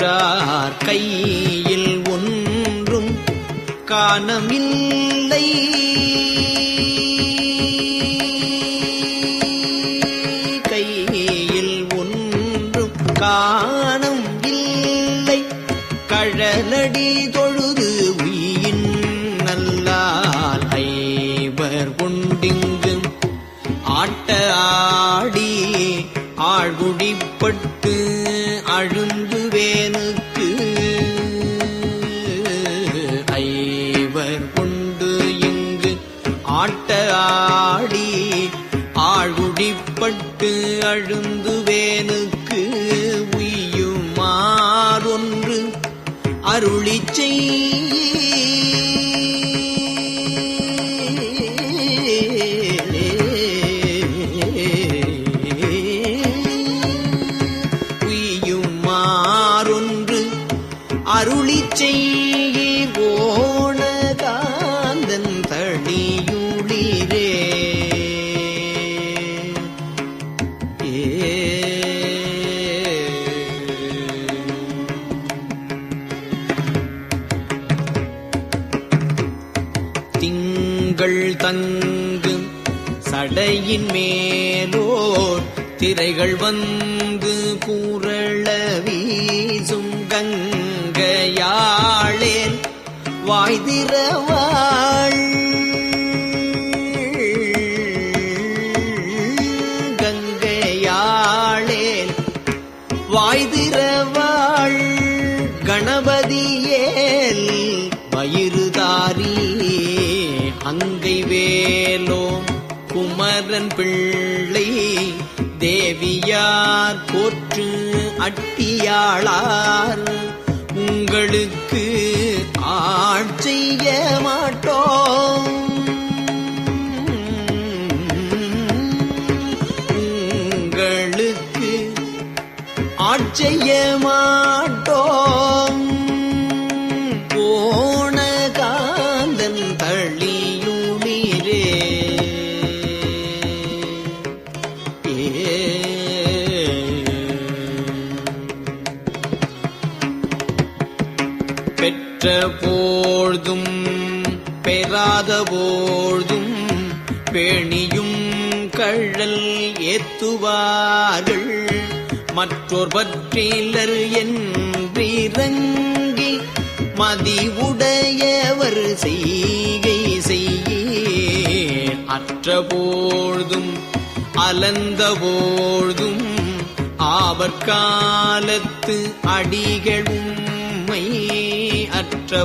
உற்றார் கையில் ஒன்றும் காணமில்லை. அருளிச் திங்கள் சடையின் மேலோர் திரைகள் வந்து கூறள வீசும் கங்கையாளேன். வாய்திரவாள் அடியார் போற்று அட்டியாளார்? உங்களுக்கு ஆட்செய்ய மாட்டோம். உங்களுக்கு ஆட்செய்ய மா பெறாத பேணியும் கழல் ஏத்துவார்கள். மற்றொரு பற்றிலர் என்றிறங்கி மதிவுடையவர் செய்கை செய்யே அற்றபோழ்தும் அலந்தபோழ்தும் அலந்த போழ்தும் ஆவற்காலத்து அடிகளும்மை அற்ற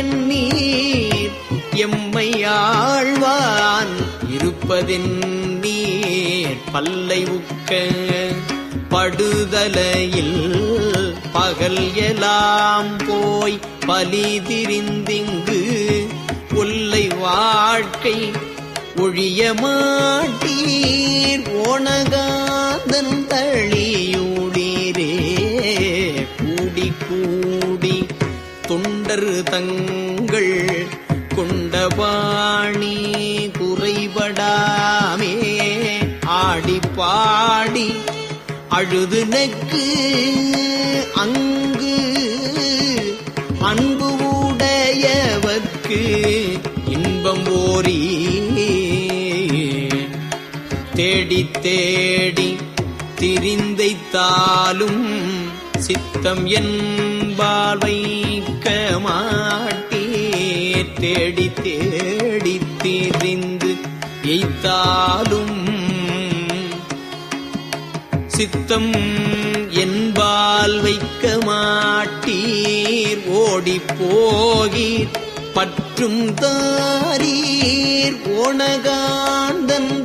உண்டும் நீர் எம்மை ஆழ்வான் இருப்பதென் நீர் பல்லை உக்க படுதலையில் பகல் எலாம் போய் பலி திரிந்திங்கு கொல்லை வாழ்க்கை ஒழிய மாட்டீர்? ஓணகாந்தன் தளி கொண்டர் தங்கள் கொண்டபாணி குறைபடாமே. ஆடி பாடி அழுது நெக்கு அங்கு. அன்பு உடையவர்க்கு இன்பம் ஓரி. தேடி தேடி திரிந்தைத்தாலும் சித்தம் என்பால் மாட்டீர் தேடி தேடி திரிந்து எய்த்தாலும் சித்தம் என்பால் வைக்க மாட்டீர். ஓடி போகீர் பற்றும் தாரீர். ஓணகாந்தன்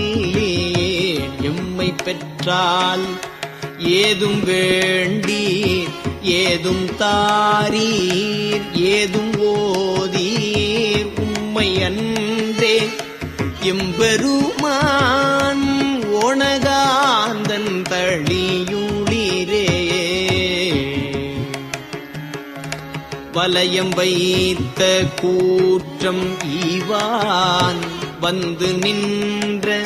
பெற்றால் ஏதும் வேண்டீர் ஏதும் தாரீர் ஏதும் ஓதீர். உம்மை அன்றே எம்பெருமான் ஓணகாந்தன் தழியுளிரே. வலயம் வைத்த கூற்றம் ஈவான் வந்து நின்ற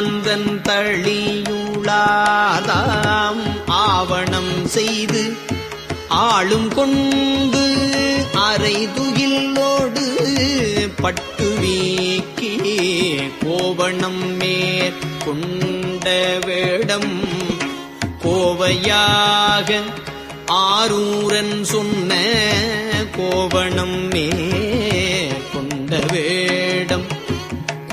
ஓணகாந்தன் தழியுளாதாம் ஆவணம் செய்து ஆளும் கொண்டு அரை பட்டு வீக்கி கோவணம் மேற்கொண்ட வேடம் கோவையாக ஆரூரன் சொன்ன கோவணம் மேற்கொண்ட வேடம்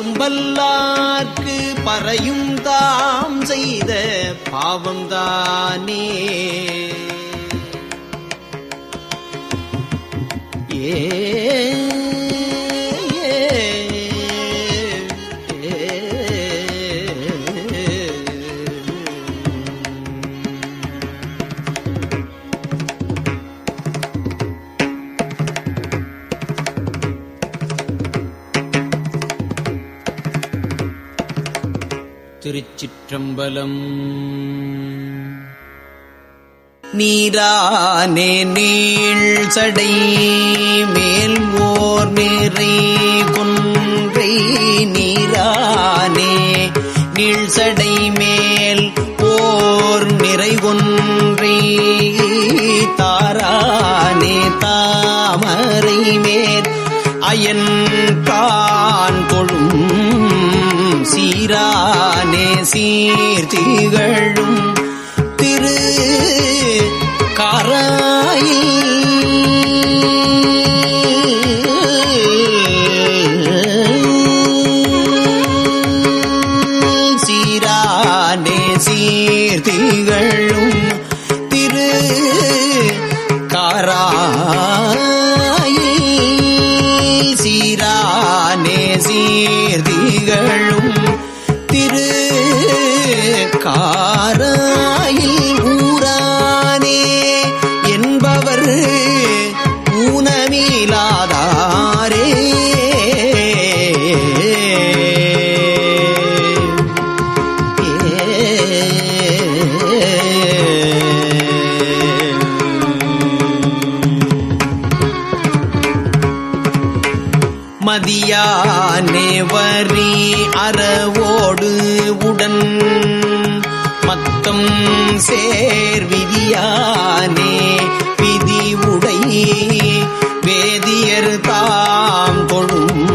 பத்தும் பறையும் தாம் செய்த பாவம்தானே. ஏ திருச்சிற்றம்பலம். நீரானே நீள் சடை மேல் ஓர் நிறை குன்றை நீரானே நீள் சடை மேல் ஓர் நிறை கொன்றை தாரானே தாமரை மேல் அயன் கான் கொழும் சீரானே சீர்த்திகழும் திரு காராயில் மதியானே வரி அறவோடு உடன் மத்தம் சேர்விதியானே விதி உடை வேதியர் தாம் தொழும்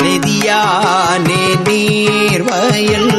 நெதியானே நீர்வயல்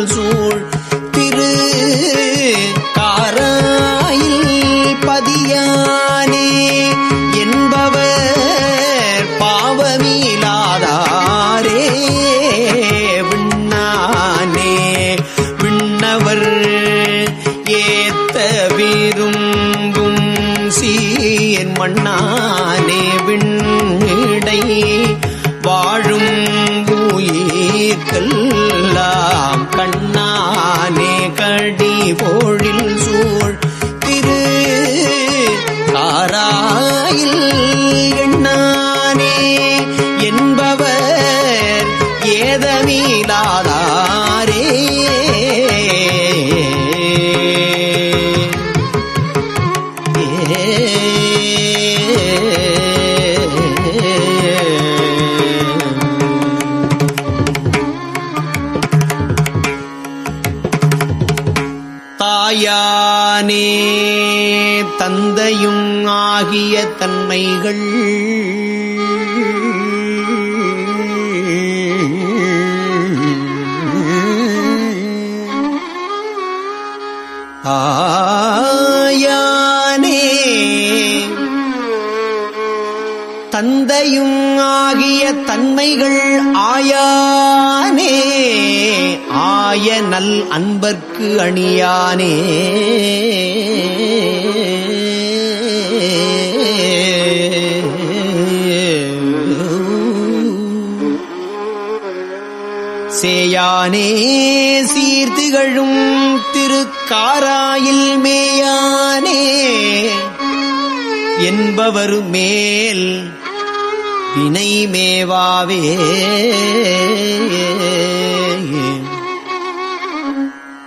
கண்ணானே போழில் தன்மைகள் ஆயானே தந்தையும் ஆகிய தன்மைகள் ஆயானே ஆய நல் அன்பர்க்கு அணியானே. தானே சீர்த்திகழும் திருக்காராயில் மேயானே. என்பவர் மேல் வினை மேவாவே.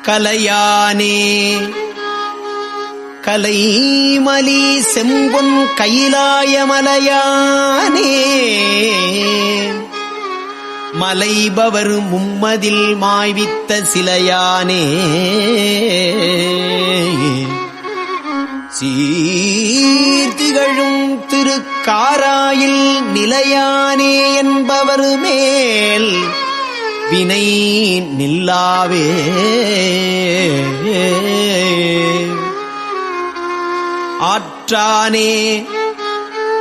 கலையானே கலைமலி செம்பொன் கைலாயமலையானே மலைபவர் மும்மதில் மாய்வித்த சிலையானே. சீர்த்திகழும் திருக்காராயில் நிலையானே என்பவர் மேல் வினை நில்லாவே. ஆற்றானே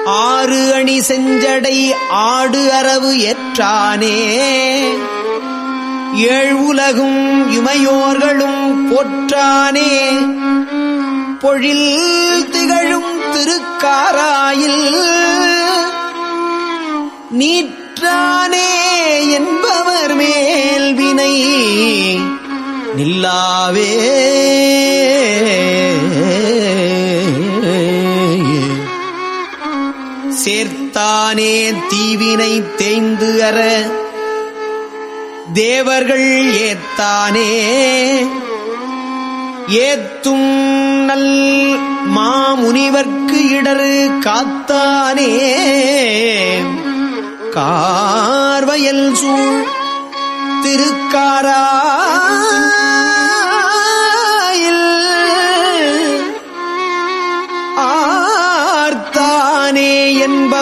ஆறு அணி செஞ்சடை ஆடு அரவு ஏற்றானே. ஏழ் உலகும் இமையோர்களும் போற்றானே. பொழில் திகழும் திருக்காராயில் நீற்றானே என்பவர் மேல் வினை நில்லாவே. தானே தீவினை தேய்ந்து அற. தேவர்கள் ஏத்தானே. ஏத்தும் நல் மாமுனிவர்க்கு இடரு காத்தானே. கார்வயல் சூழ் திருக்காரா.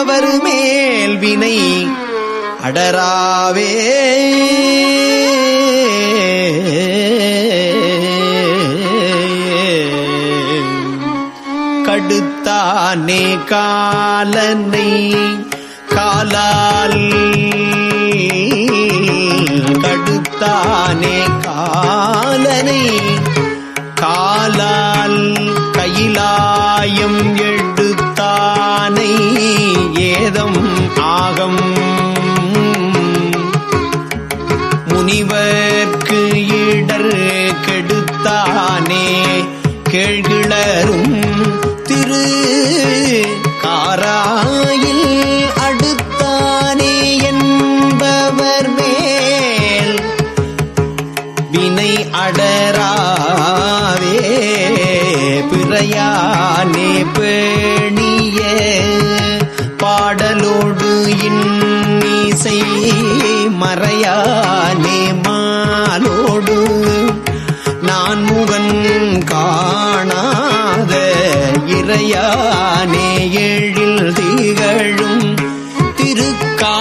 என்பவர் மேல் வினை அடராவே. கடுத்தானே காலனை காலால். கடுத்தானே காலனை காலால். கையிலாயம் எடுத்தானை ஏதம் ஆகம். முனிவர்க்கு இடர் கெடுத்தானே கேள்கிளரும் திரு காராயில் இறையானே எழில் திகழும் திருக்காராயில்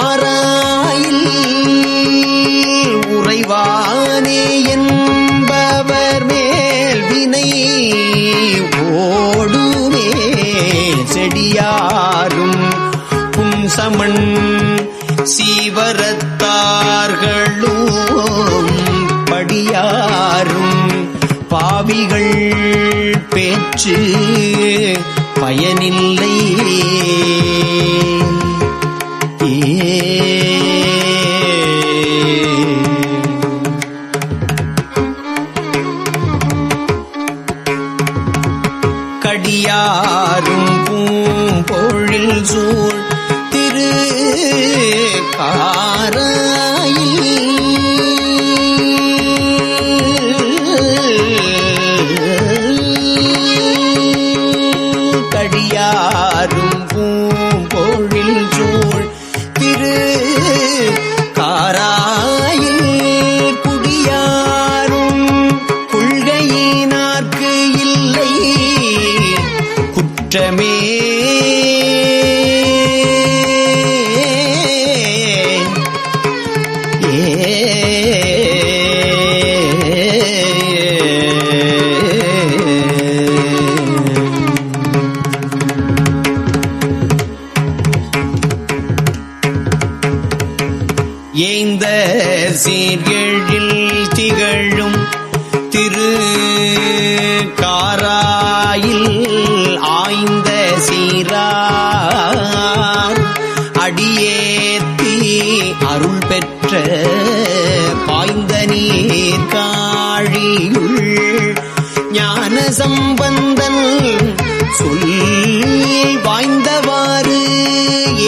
உறைவானே என்பவர் மேல் வினை ஓடுமே செடியாரும் புன்சமன் சீவரத்தார்களும் படியாரும் பாவிகள் பேச்சு பயனில்லை. ஏ குற்றமே அருள் பாய்ந்த நீர் காழியுள் ஞான சம்பந்தன் சொல் வாய்ந்தவாறு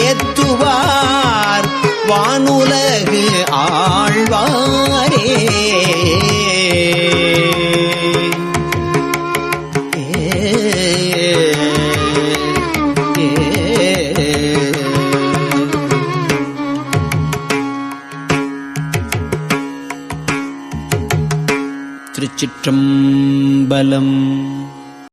ஏத்துவார் வானுலகு ஆழ்வாரே. म्बलम्